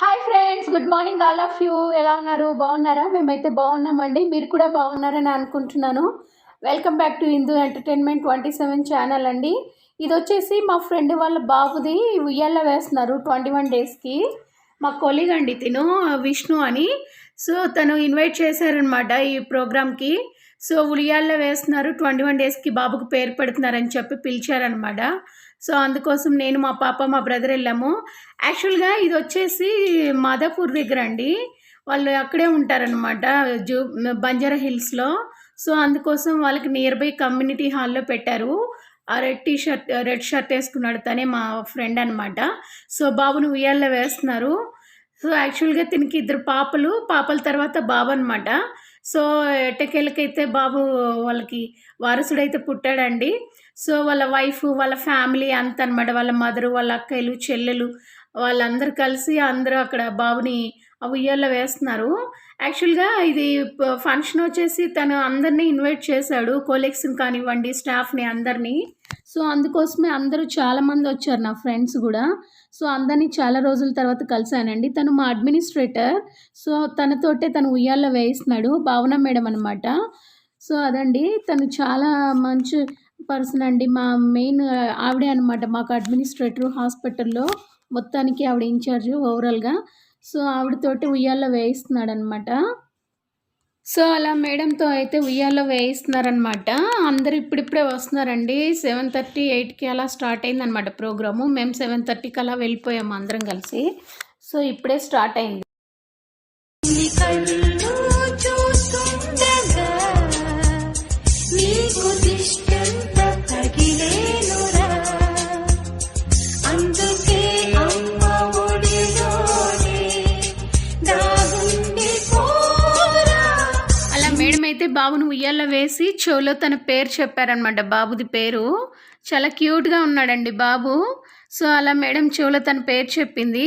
Hi friends good morning all of you ఎలా ఉన్నారు? బాగున్నారా? మేమైతే బాగున్నామండి. మీరు కూడా బాగున్నారని అనుకుంటున్నాను. Welcome back to Hindu entertainment twenty seven channel అండి. ఇది వచ్చేసి మా ఫ్రెండ్ వాళ్ళ బాబుది ఉయ్యాల వేస్తున్నారు ట్వంటీ వన్ డేస్కి మా కొలీగ్ అండి తిను విష్ణు అని. సో తను ఇన్వైట్ చేశారనమాట ఈ ప్రోగ్రామ్కి సో ఉలియాల్లో వేస్తున్నారు ట్వంటీ వన్ డేస్కి బాబుకు పేరు పెడుతున్నారని చెప్పి పిలిచారనమాట సో అందుకోసం నేను మా పాప మా బ్రదర్ వెళ్ళాము. యాక్చువల్గా ఇది వచ్చేసి మాదాపూర్ దగ్గర అండి. వాళ్ళు అక్కడే ఉంటారనమాట జూ బంజారా హిల్స్లో. సో అందుకోసం వాళ్ళకి నియర్ బై కమ్యూనిటీ హాల్లో పెట్టారు. ఆ red T shirt red shirt వేసుకున్నాడు తనే మా ఫ్రెండ్ అనమాట సో బాబును ఉయ్యాల్లో వేస్తున్నారు. సో యాక్చువల్గా తినికి ఇద్దరు పాపలు పాపల తర్వాత బాబు అనమాట సో ఎట్టకేళ్ళకైతే బాబు వాళ్ళకి వారసుడైతే పుట్టాడండి. సో వాళ్ళ వైఫ్ వాళ్ళ ఫ్యామిలీ అంత అనమాట వాళ్ళ మదరు వాళ్ళ అక్కలు చెల్లెలు వాళ్ళందరూ కలిసి అందరూ అక్కడ బాబుని ఆ ఉయ్యాల్లో వేస్తున్నారు. యాక్చువల్గా ఇది ఫంక్షన్ వచ్చేసి తను అందరినీ ఇన్వైట్ చేశాడు. కోలెక్స్ని కానివ్వండి స్టాఫ్ని అందరినీ. సో అందుకోసమే అందరూ చాలామంది వచ్చారు నా ఫ్రెండ్స్ కూడా. సో అందరినీ చాలా రోజుల తర్వాత కలిశానండి. తను మా అడ్మినిస్ట్రేటర్. సో తనతోటే తను ఉయ్యాల్లో వేయిస్తున్నాడు. భావన మేడం అనమాట సో అదండి. తను చాలా మంచి పర్సన్ అండి. మా మెయిన్ ఆవిడే అనమాట మాకు అడ్మినిస్ట్రేటర్ హాస్పిటల్లో మొత్తానికి ఆవిడ ఇన్ఛార్జ్ ఓవరాల్గా. సో ఆవిడతోటి ఉయ్యాల్లో వేయిస్తున్నాడు అనమాట సో అలా మేడంతో అయితే ఉయ్యాల్లో వేయిస్తున్నారనమాట. అందరు ఇప్పుడిప్పుడే వస్తున్నారండి. సెవెన్ థర్టీ ఎయిట్కి అలా స్టార్ట్ అయిందనమాట ప్రోగ్రాము. మేము సెవెన్ థర్టీకి అలా వెళ్ళిపోయాము అందరం కలిసి. సో ఇప్పుడే స్టార్ట్ అయింది. బాబును ఉయ్యాల్లో వేసి చెవులో తన పేరు చెప్పారనమాట బాబుది పేరు చాలా క్యూట్గా ఉన్నాడండి బాబు. సో అలా మేడం చెవులో తన పేరు చెప్పింది.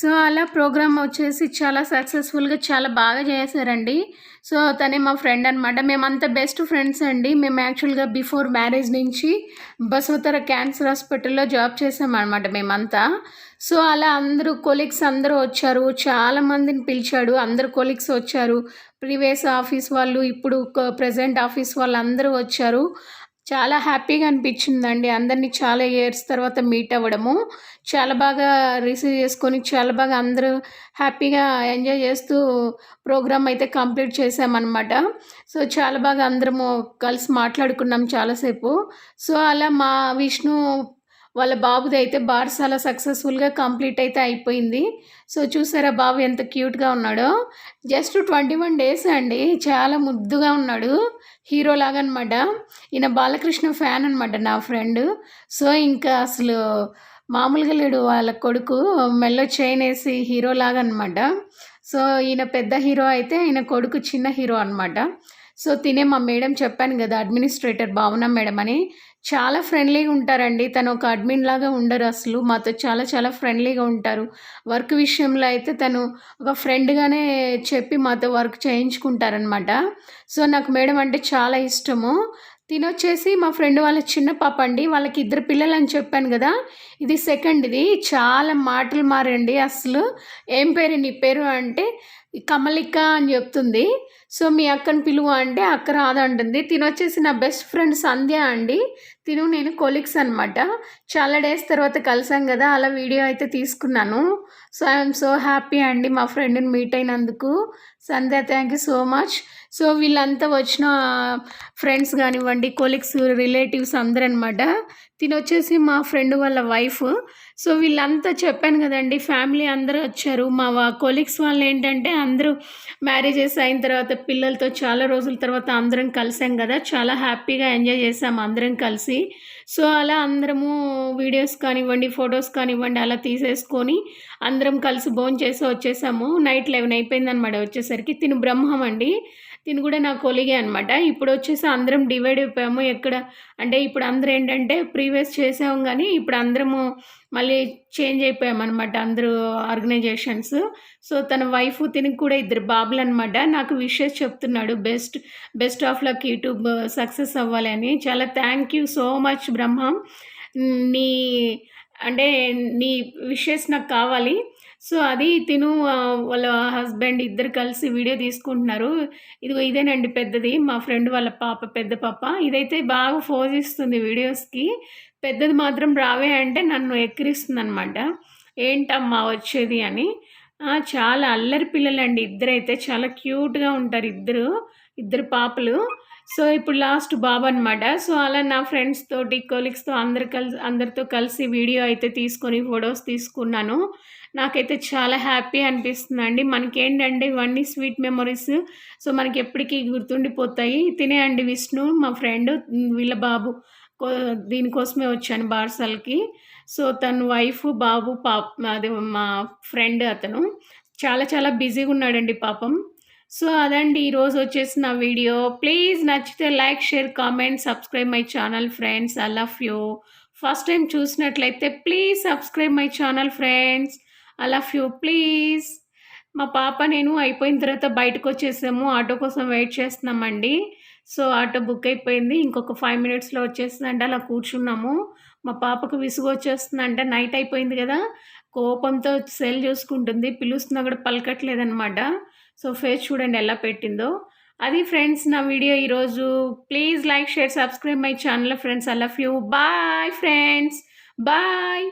సో అలా ప్రోగ్రామ్ వచ్చేసి చాలా సక్సెస్ఫుల్గా చాలా బాగా చేశారండి. సో తనే మా ఫ్రెండ్ అనమాట మేమంతా బెస్ట్ ఫ్రెండ్స్ అండి. మేము యాక్చువల్గా బిఫోర్ మ్యారేజ్ నుంచి బసవతర క్యాన్సర్ హాస్పిటల్లో జాబ్ చేసామన్నమాట మేమంతా. సో అలా అందరూ కొలీగ్స్ అందరూ వచ్చారు. చాలా మందిని పిలిచాడు. అందరు కొలీగ్స్ వచ్చారు. ప్రీవియస్ ఆఫీస్ వాళ్ళు ఇప్పుడు ప్రజెంట్ ఆఫీస్ వాళ్ళు అందరూ వచ్చారు. చాలా హ్యాపీగా అనిపించిందండి. అందరినీ చాలా ఇయర్స్ తర్వాత మీట్ అవ్వడము. చాలా బాగా రిసీవ్ చేసుకొని చాలా బాగా అందరూ హ్యాపీగా ఎంజాయ్ చేస్తూ ప్రోగ్రామ్ అయితే కంప్లీట్ చేసామన్నమాట సో చాలా బాగా అందరము కలిసి మాట్లాడుకున్నాం చాలాసేపు. సో అలా మా విష్ణు వాళ్ళ బాబుది అయితే బారసాల సక్సెస్ఫుల్గా కంప్లీట్ అయితే అయిపోయింది. సో చూసారా బాబు ఎంత క్యూట్గా ఉన్నాడో? జస్ట్ ట్వంటీ వన్ డేస్ అండి. చాలా ముద్దుగా ఉన్నాడు. హీరో లాగా అనమాట ఈయన బాలకృష్ణ ఫ్యాన్ అనమాట నా ఫ్రెండ్ సో ఇంకా అసలు మామూలుగా లేడు వాళ్ళ కొడుకు. మెల్లో చైన్ వేసి హీరోలాగా అనమాట సో ఈయన పెద్ద హీరో అయితే ఈయన కొడుకు చిన్న హీరో అనమాట సో తినే మా మేడం చెప్పాను కదా అడ్మినిస్ట్రేటర్ భావన మేడం అని. చాలా ఫ్రెండ్లీగా ఉంటారండి. తను ఒక అడ్మిన్ లాగా ఉండరు అసలు. మాతో చాలా చాలా ఫ్రెండ్లీగా ఉంటారు. వర్క్ విషయంలో అయితే తను ఒక ఫ్రెండ్గానే చెప్పి మాతో వర్క్ చేయించుకుంటారనమాట సో నాకు మేడం అంటే చాలా ఇష్టము. తినొచ్చేసి మా ఫ్రెండ్ వాళ్ళ చిన్న పాప అండి. వాళ్ళకి ఇద్దరు పిల్లలు అని చెప్పాను కదా. ఇది సెకండ్ ఇది చాలా మాటలు మారండి అసలు. ఏం పేరు నీ పేరు అంటే కమలిక అని చెప్తుంది. సో మీ అక్కని పిలువ అంటే అక్క రాదంటుంది. తినొచ్చేసి నా బెస్ట్ ఫ్రెండ్ సంధ్య అండి. తిను నేను కొలీగ్స్ అనమాట చాలా డేస్ తర్వాత కలిసాం కదా అలా వీడియో అయితే తీసుకున్నాను. సో ఐఎమ్ సో హ్యాపీ అండి మా ఫ్రెండ్ని మీట్ అయినందుకు. Sandhya thank you so much so వీళ్ళంతా వచ్చిన ఫ్రెండ్స్ కానివ్వండి కొలీగ్స్ రిలేటివ్స్ అందరూ అనమాట తినొచ్చేసి మా ఫ్రెండ్ వాళ్ళ వైఫ్ సో వీళ్ళంతా చెప్పాను కదండి ఫ్యామిలీ అందరూ వచ్చారు. మా కొలీగ్స్ వాళ్ళు ఏంటంటే అందరూ మ్యారేజెస్ అయిన తర్వాత పిల్లలతో చాలా రోజుల తర్వాత అందరం కలిసాం కదా. చాలా హ్యాపీగా ఎంజాయ్ చేసాం అందరం కలిసి. సో అలా అందరము వీడియోస్ కానివ్వండి ఫొటోస్ కానివ్వండి అలా తీసేసుకొని అందరం కలిసి భోంచేసి చేసి వచ్చేసాము. నైట్ లెవెన్ అయిపోయిందనమాట వచ్చేసరికి. తిను బ్రహ్మం అండి. తిని కూడా నా కొలిగే అనమాట ఇప్పుడు వచ్చేసి అందరం డివైడ్ అయిపోయాము. ఎక్కడ? అంటే ఇప్పుడు అందరూ ఏంటంటే ప్రీవియస్ చేసాము కానీ ఇప్పుడు అందరము మళ్ళీ చేంజ్ అయిపోయాము అనమాట అందరూ ఆర్గనైజేషన్స్ సో తన వైఫ్ తిని కూడా ఇద్దరు బాబులు అనమాట నాకు విషెస్ చెప్తున్నాడు. Best best of luck YouTube success అవ్వాలి అని. చాలా thank you so much Brahmam. నీ అంటే నీ విషెస్ నాకు కావాలి. సో అది తిను వాళ్ళ హస్బెండ్ ఇద్దరు కలిసి వీడియో తీసుకుంటున్నారు. ఇదిగో ఇదేనండి పెద్దది మా ఫ్రెండ్ వాళ్ళ పాప పెద్ద పాప. ఇదైతే బాగా ఫోజ్ ఇస్తుంది వీడియోస్కి. పెద్దది మాత్రం రావే అంటే నన్ను ఎక్కిరిస్తుంది అనమాట ఏంటమ్మా వచ్చేది అని. చాలా అల్లరి పిల్లలండి ఇద్దరైతే. చాలా క్యూట్గా ఉంటారు ఇద్దరు ఇద్దరు పాపలు. సో ఇప్పుడు లాస్ట్ బాబు అనమాట సో అలా నా ఫ్రెండ్స్ తోటి కొలీగ్స్తో అందరు కలిసి అందరితో కలిసి వీడియో అయితే తీసుకొని ఫొటోస్ తీసుకున్నాను. నాకైతే చాలా హ్యాపీ అనిపిస్తుంది అండి మనకేంటంటే ఇవన్నీ స్వీట్ మెమరీస్. సో మనకి ఎప్పటికీ గుర్తుండిపోతాయి. తినేయండి విష్ణు మా ఫ్రెండ్ వీళ్ళ బాబు కో- దీనికోసమే వచ్చాను బార్సల్కి. సో తన వైఫ్ బాబు పాప అది మా ఫ్రెండ్ అతను. చాలా చాలా బిజీగా ఉన్నాడండి పాపం. సో అదండి ఈరోజు వచ్చేసి నా వీడియో. ప్లీజ్ నచ్చితే like share comment subscribe my channel friends. I love you. First time చూసినట్లయితే please subscribe my channel friends. I love you. Please. మా పాప నేను అయిపోయిన తర్వాత బయటకు వచ్చేసాము. ఆటో కోసం వెయిట్ చేస్తున్నామండి. సో ఆటో బుక్ అయిపోయింది. ఇంకొక ఫైవ్ మినిట్స్లో వచ్చేస్తుందంటే అలా కూర్చున్నాము. మా పాపకు విసుగు వచ్చేస్తుందంటే. నైట్ అయిపోయింది కదా. కోపంతో సెల్ చూసుకుంటుంది. పిలుస్తున్నా కూడా పలకట్లేదనమాట సో ఫేస్ చూడండి ఎలా పెట్టిందో. అది ఫ్రెండ్స్ నా వీడియో ఈరోజు. Please like share subscribe my channel friends. I love you. Bye friends. Bye.